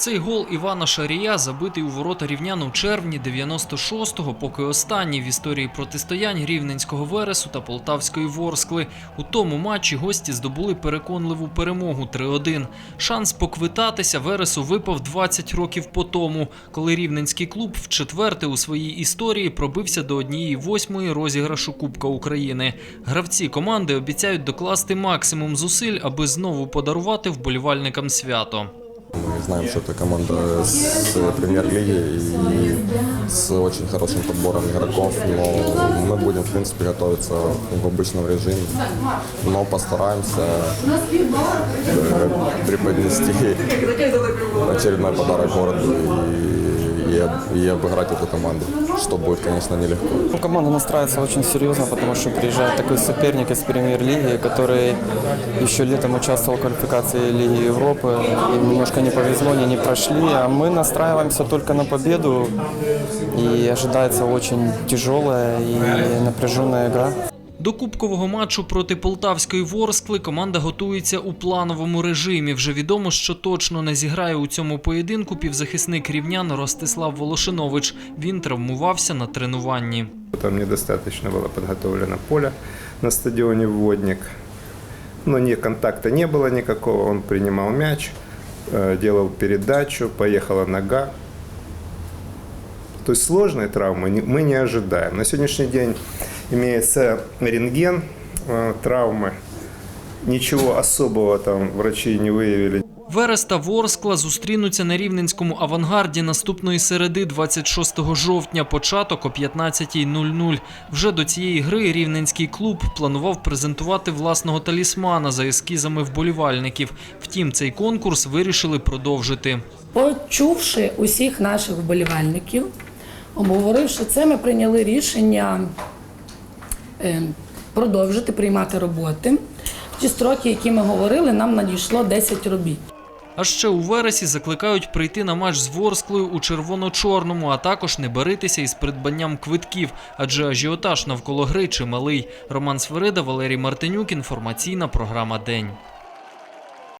Цей гол Івана Шарія забитий у ворота рівнян у червні 96-го, поки останній в історії протистоянь рівненського Вересу та Полтавської Ворскли. У тому матчі гості здобули переконливу перемогу 3-1. Шанс поквитатися Вересу випав 20 років по тому, коли рівненський клуб вчетверте у своїй історії пробився до однієї восьмої розіграшу Кубка України. Гравці команди обіцяють докласти максимум зусиль, аби знову подарувати вболівальникам свято. Знаем, что это команда с премьер-лиги и с очень хорошим подбором игроков, но мы будем, в принципе, готовиться в обычном режиме, но постараемся э, преподнести очередной подарок городу и, и, об- и обыграть эту команду, что будет, конечно, нелегко. Ну, Команда настраивается очень серьезно, потому что приезжает такой соперник из премьер-лиги, который еще летом участвовал в квалификации Лиги Европы. Им немножко не повезло, они не прошли, а мы настраиваемся только на победу. И ожидается очень тяжелая и напряженная игра. До кубкового матчу проти Полтавської Ворскли команда готується у плановому режимі. Вже відомо, що точно не зіграє у цьому поєдинку півзахисник рівнян Ростислав Волошинович. Він травмувався на тренуванні. Там недостаточно было подготовлено поле на стадионе «Вводник». Но ни контакта не было никакого. Он принимал мяч, э, делал передачу, поехала нога. То есть сложной травмы не- мы не ожидаем. На сегодняшний день имеется рентген э, травмы. Ничего особого там врачи не выявили. Верес та Ворскла зустрінуться на рівненському авангарді наступної середи 26 жовтня, початок о 15.00. Вже до цієї гри рівненський клуб планував презентувати власного талісмана за ескізами вболівальників. Втім, цей конкурс вирішили продовжити. Почувши усіх наших вболівальників, обговоривши це, ми прийняли рішення е, продовжити приймати роботи. В ті строки, які ми говорили, нам надійшло 10 робіт. А ще у вересі закликають прийти на матч з Ворсклою у червоно-чорному, а також не баритися із придбанням квитків, адже ажіотаж навколо гри чималий. Роман Сверида, Валерій Мартинюк. Інформаційна програма День.